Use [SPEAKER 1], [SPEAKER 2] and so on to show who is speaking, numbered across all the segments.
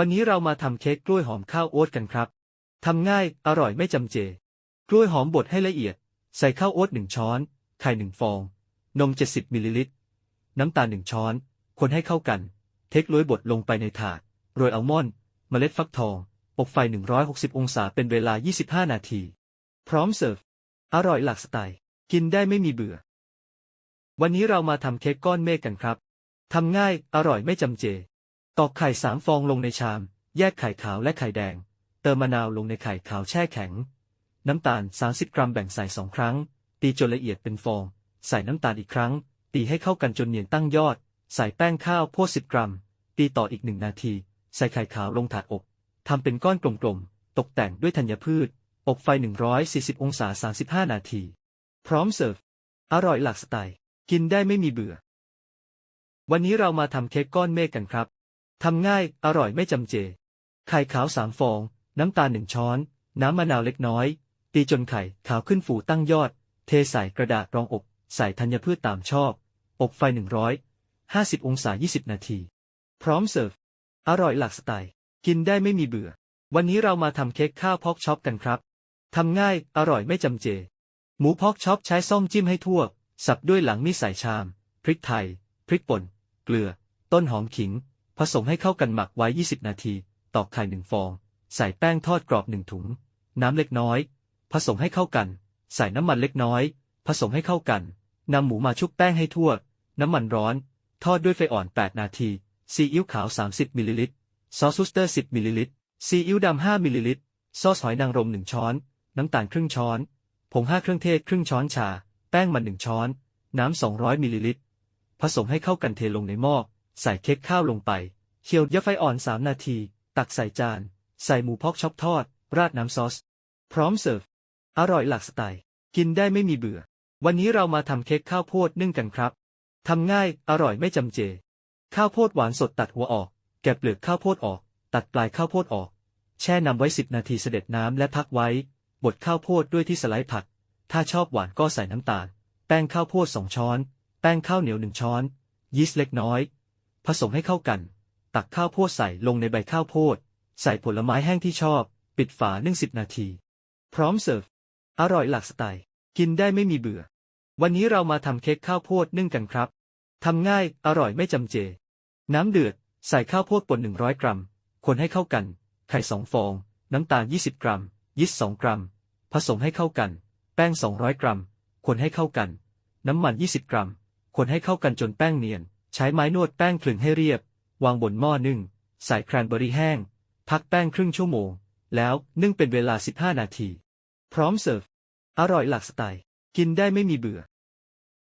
[SPEAKER 1] วันนี้เรามาทำเค้กกล้วยหอมข้าวโอ๊ตกันครับ ทำง่าย อร่อยไม่จำเจ กล้วยหอมบดให้ละเอียด ใส่ข้าวโอ๊ตหนึ่งช้อน ไข่หนึ่งฟอง นม 70มิลลิลิตร น้ำตาลหนึ่งช้อน คนให้เข้ากัน เทคโรยบดลงไปในถาด โรยอัลมอนด์ เมล็ดฟักทอง อบไฟ 160 องศาเป็นเวลา 25 นาที พร้อมเสิร์ฟ อร่อยหลากสไตล์ กินได้ไม่มีเบื่อ วันนี้เรามาทำเค้กก้อนเมฆกันครับ ทำง่าย อร่อยไม่จำเจ ตอกไข่สามฟองลงในชาม แยกไข่ขาวและไข่แดง เติมมะนาวลงในไข่ขาวแช่แข็ง น้ำตาล 30 กรัมแบ่งใส่สองครั้ง ตีจนละเอียดเป็นฟอง ใส่น้ำตาลอีกครั้ง ตีให้เข้ากันจนเนียนตั้งยอด ใส่แป้งข้าวโพด10กรัม ตีต่ออีกหนึ่งนาที ใส่ไข่ขาวลงถาดอบทำเป็นก้อนกลมๆ ตกแต่งด้วยธัญพืช อบไฟ 140 องศา 35 นาที พร้อมเสิร์ฟ อร่อยหลากสไตล์ กินได้ไม่มีเบื่อ วันนี้เรามาทำเค้กก้อนเมฆกันครับ ทำง่าย อร่อยไม่จำเจ ไข่ขาวสามฟอง น้ำตาลหนึ่งช้อน น้ำมะนาวเล็กน้อย ตีจนไข่ขาวขึ้นฟูตั้งยอด เทใส่กระดาษรองอบ ใส่ธัญพืชตามชอบ อบไฟ 150 องศา 20 นาที พร้อมเสิร์ฟ อร่อยหลากสไตล์ กินได้ไม่มีเบื่อ วันนี้เรามาทำเค้กข้าวพอกช็อปกันครับ ทำง่าย อร่อยไม่จำเจ หมูพอกช็อปใช้ซ่อมจิ้มให้ทั่ว สับด้วยหลังมีใส่ชาม พริกไทย พริกป่น เกลือ ต้นหอมขิง ผสมให้เข้ากันหมักไว้ 20 นาที ตอกไข่หนึ่งฟอง ใส่แป้งทอดกรอบหนึ่งถุง น้ำเล็กน้อย ผสมให้เข้ากัน ใส่น้ำมันเล็กน้อย ผสมให้เข้ากัน นำหมูมาชุบแป้งให้ทั่ว น้ำมันร้อน ทอดด้วยไฟอ่อน 8 นาที ซีอิ๊วขาว 30มิลลิลิตร ซอสซุสเตอร์ 10มิลลิลิตร ซีอิ๊วดำ5มิลลิลิตร ซอสหอยนางรม 1 ช้อน น้ำตาลครึ่งช้อน ผง 5 เครื่องเทศครึ่งช้อนชา แป้งมัน 1 ช้อน น้ำ 200มิลลิลิตร ผสมให้เข้ากันเทลงในหม้อ ใส่เค้กข้าวลงไป เคี่ยวยะไฟอ่อน3นาที ตักใส่จาน ใส่หมูพอกช็อปทอด ราดน้ำซอส พร้อมเสิร์ฟ อร่อยหลากสไตล์ กินได้ไม่มีเบื่อ วันนี้เรามาทำเค้กข้าวโพดนึ่งกันครับทำง่าย อร่อยไม่จำเจ ข้าวโพดหวานสดตัดหัวออก แกะเปลือกข้าวโพดออก ตัดปลายข้าวโพดออก แช่นำไว้10นาทีเสด็จน้ำและพักไว้ บดข้าวโพดด้วยที่สไลด์ผัก ถ้าชอบหวานก็ใส่น้ำตาล แป้งข้าวโพดสองช้อน แป้งข้าวเหนียวหนึ่งช้อน ยีสต์เล็กน้อย ผสมให้เข้ากัน ตักข้าวโพดใส่ลงในใบข้าวโพด ใส่ผลไม้แห้งที่ชอบ ปิดฝานึ่งสิบนาที พร้อมเสิร์ฟ อร่อยหลากสไตล์ กินได้ไม่มีเบื่อ วันนี้เรามาทำเค้กข้าวโพดนึ่งกันครับทำง่าย อร่อยไม่จำเจ น้ำเดือด ใส่ข้าวโพดป่น 100 กรัม คนให้เข้ากัน ไข่สองฟอง น้ำตาล 20 กรัม ยีสต์2กรัม ผสมให้เข้ากัน แป้ง 200 กรัม คนให้เข้ากัน น้ำมัน 20 กรัม คนให้เข้ากันจนแป้งเนียน ใช้ไม้นวดแป้งคลึงให้เรียบ วางบนหม้อนึ่ง ใส่แครนเบอรี่แห้ง พักแป้งครึ่งชั่วโมง แล้วนึ่งเป็นเวลา 15 นาที พร้อมเสิร์ฟ อร่อยหลากสไตล์ กินได้ไม่มีเบื่อ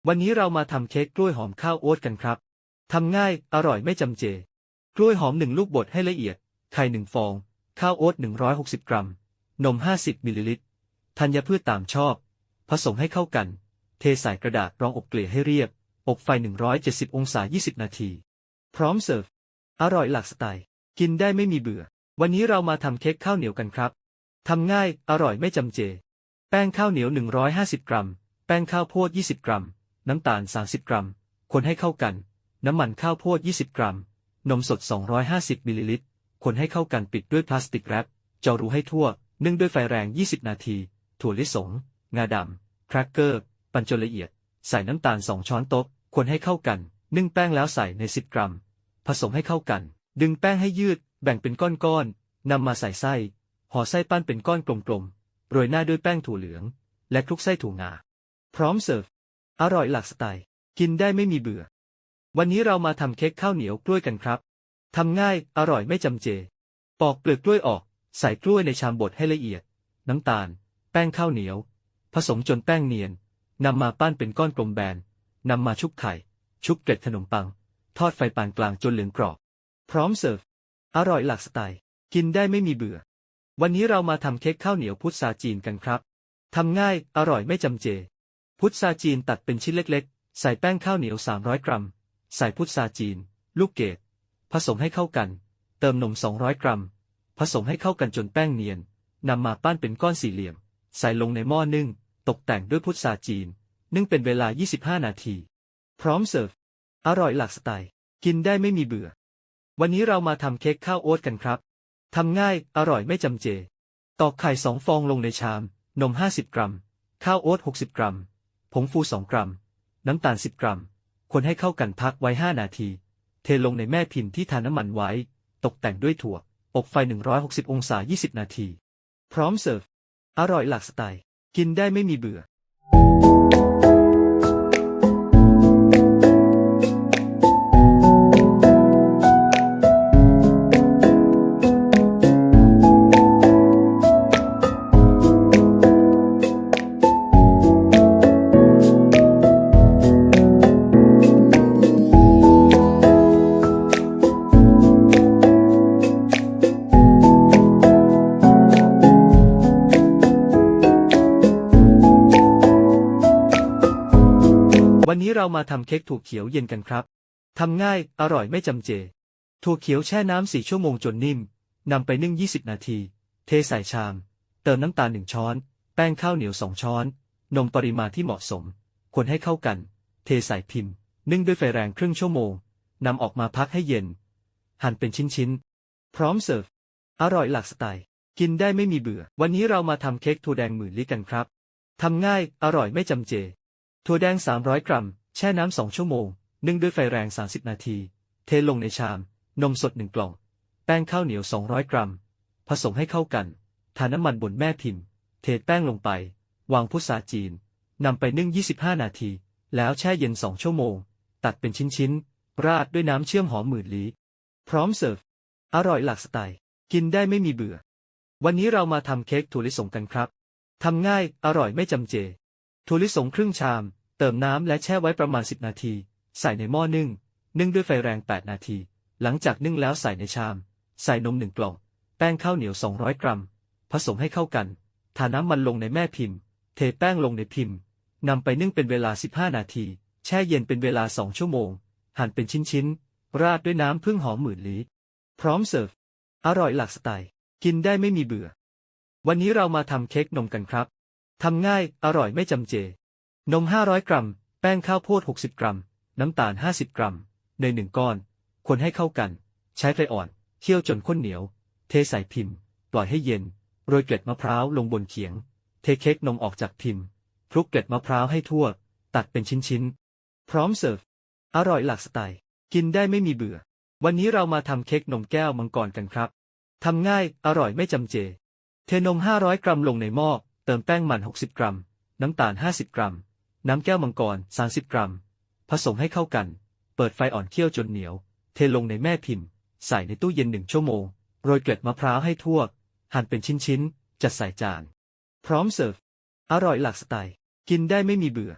[SPEAKER 1] วันนี้เรามาทำเค้กกล้วยหอมข้าวโอ๊ตกันครับ ทำง่าย อร่อยไม่จำเจ กล้วยหอมหนึ่งลูกบดให้ละเอียด ไข่หนึ่งฟอง ข้าวโอ๊ต160 กรัม นม 50 มิลลิลิตร ธัญพืชตามชอบ ผสมให้เข้ากัน เทใส่กระดาษรองอบเกลี่ยให้เรียบ อบไฟ 170 องศา 20 นาที พร้อมเสิร์ฟ อร่อยหลากสไตล์ กินได้ไม่มีเบื่อ วันนี้เรามาทำเค้กข้าวเหนียวกันครับ ทำง่าย อร่อยไม่จำเจ แป้งข้าวเหนียว 150 กรัม แป้งข้าวโพด 20 กรัม น้ำตาล 30 กรัม คนให้เข้ากัน น้ำมันข้าวโพด 20 กรัม นมสด 250 มิลลิลิตร คนให้เข้ากันปิดด้วยพลาสติกแรปเจารูให้ทั่ว นึ่งด้วยไฟแรง 20 นาที ถั่วลิสง งาดำ แครกเกอร์ ปั่นจนละเอียด ใส่น้ำตาล 2 ช้อนโต๊ะ คนให้เข้ากัน นึ่งแป้งแล้วใส่ใน 10 กรัม ผสมให้เข้ากัน ดึงแป้งให้ยืด แบ่งเป็นก้อนๆนำมาใส่ไส้ ห่อไส้ปั้นเป็นก้อนกลมๆ โรยหน้าด้วยแป้งถั่วเหลือง และคลุกไส้ถั่วงา พร้อมเสิร์ฟ อร่อยหลากสไตล์ กินได้ไม่มีเบื่อ วันนี้เรามาทำเค้กข้าวเหนียวกล้วยกันครับทำง่าย อร่อยไม่จำเจ ปอกเปลือกกล้วยออก ใส่กล้วยในชามบดให้ละเอียด น้ำตาล แป้งข้าวเหนียว ผสมจนแป้งเนียน นำมาปั้นเป็นก้อนกลมแบนนำมาชุบไข่ ชุบเกล็ดขนมปัง ทอดไฟปานกลางจนเหลืองกรอบ พร้อมเสิร์ฟ อร่อยหลากสไตล์ กินได้ไม่มีเบื่อ วันนี้เรามาทำเค้กข้าวเหนียวพุทราจีนกันครับทำง่าย อร่อยไม่จำเจ พุทราจีนตัดเป็นชิ้นเล็กๆ ใส่แป้งข้าวเหนียว 300 กรัม ใส่พุทราจีน ลูกเกดผสมให้เข้ากัน เติมนม 200 กรัม ผสมให้เข้ากันจนแป้งเนียนนำมาปั้นเป็นก้อนสี่เหลี่ยม ใส่ลงในหม้อนึ่ง ตกแต่งด้วยพุทราจีน นึ่งเป็นเวลา 25 นาที พร้อมเสิร์ฟ อร่อยหลากสไตล์ กินได้ไม่มีเบื่อ วันนี้เรามาทำเค้กข้าวโอ๊ตกันครับ ทำง่าย อร่อยไม่จำเจ ตอกไข่สองฟองลงในชาม นม 50 กรัม ข้าวโอ๊ต 60 กรัม ผงฟู 2 กรัม น้ำตาล 10 กรัม คนให้เข้ากันพักไว้ 5 นาที เทลงในแม่พิมพ์ที่ทาน้ำมันไว้ ตกแต่งด้วยถั่ว อบไฟ 160 องศา 20 นาที พร้อมเสิร์ฟ อร่อยหลากสไตล์ กินได้ไม่มีเบื่อ วันนี้เรามาทำเค้กถั่วเขียวเย็นกันครับ ทำง่าย อร่อยไม่จำเจ ถั่วเขียวแช่น้ำสี่ชั่วโมงจนนิ่ม นำไปนึ่ง 20 นาที เทใส่ชาม เติมน้ำตาลหนึ่งช้อน แป้งข้าวเหนียวสองช้อน นมปริมาณที่เหมาะสม คนให้เข้ากัน เทใส่พิมพ์ นึ่งด้วยไฟแรงครึ่งชั่วโมง นำออกมาพักให้เย็น หั่นเป็นชิ้นๆ พร้อมเสิร์ฟ อร่อยหลากสไตล์ กินได้ไม่มีเบื่อ วันนี้เรามาทำเค้กถั่วแดงหมื่นลิกันครับ ทำง่าย อร่อยไม่จำเจ ถั่วแดง 300 กรัม แช่น้ำ2ชั่วโมง นึ่งด้วยไฟแรง 30 นาที เทลงในชาม นมสด1กล่อง แป้งข้าวเหนียว 200 กรัม ผสมให้เข้ากัน ทาน้ำมันบนแม่พิมพ์ เทแป้งลงไป วางพุทราจีน นำไปนึ่ง 25 นาที แล้วแช่เย็น 2 ชั่วโมง ตัดเป็นชิ้นๆ ราดด้วยน้ำเชื่อมหอมหมื่นลี้ พร้อมเสิร์ฟ อร่อยหลากสไตล์ กินได้ไม่มีเบื่อ วันนี้เรามาทำเค้กถั่วลิสงกันครับ ทำง่าย อร่อยไม่จำเจ ถั่วลิสงครึ่งชาม เติมน้ำและแช่ไว้ประมาณ 10 นาที ใส่ในหม้อนึ่ง นึ่งด้วยไฟแรง 8 นาที หลังจากนึ่งแล้วใส่ในชาม ใส่นมหนึ่งกล่อง แป้งข้าวเหนียว 200 กรัม ผสมให้เข้ากัน ทาน้ำมันลงในแม่พิมพ์ เทแป้งลงในพิมพ์นำไปนึ่งเป็นเวลา 15 นาที แช่เย็นเป็นเวลา 2 ชั่วโมง หั่นเป็นชิ้นๆ ราดด้วยน้ำพึ่งหอมหมื่นลี้ พร้อมเสิร์ฟ อร่อยหลากสไตล์ กินได้ไม่มีเบื่อ วันนี้เรามาทำเค้กนมกันครับ ทำง่าย อร่อยไม่จำเจ นม 500 กรัม แป้งข้าวโพด 60 กรัม น้ำตาล 50 กรัม เนยหนึ่งก้อน คนให้เข้ากัน ใช้ไฟอ่อน เคี่ยวจนข้นเหนียว เทใส่พิมพ์ ปล่อยให้เย็น โรยเกล็ดมะพร้าวลงบนเขียง เทเค้กนมออกจากพิมพ์คลุกเกล็ดมะพร้าวให้ทั่ว ตัดเป็นชิ้นๆ พร้อมเสิร์ฟ อร่อยหลากสไตล์ กินได้ไม่มีเบื่อ วันนี้เรามาทำเค้กนมแก้วมังกรกันครับ ทำง่าย อร่อยไม่จำเจ เทนม 500 กรัมลงในหม้อ ติมแป้งมัน 60 กรัม น้ำตาล 50 กรัม น้ำแก้วมังกร 30 กรัม ผสมให้เข้ากัน เปิดไฟอ่อนเคี่ยวจนเหนียว เทลงในแม่พิมพ์ ใส่ในตู้เย็นหนึ่งชั่วโมง โรยเกล็ดมะพร้าวให้ทั่ว หั่นเป็นชิ้นๆ จัดใส่จาน พร้อมเสิร์ฟ อร่อยหลากสไตล์ กินได้ไม่มีเบื่อ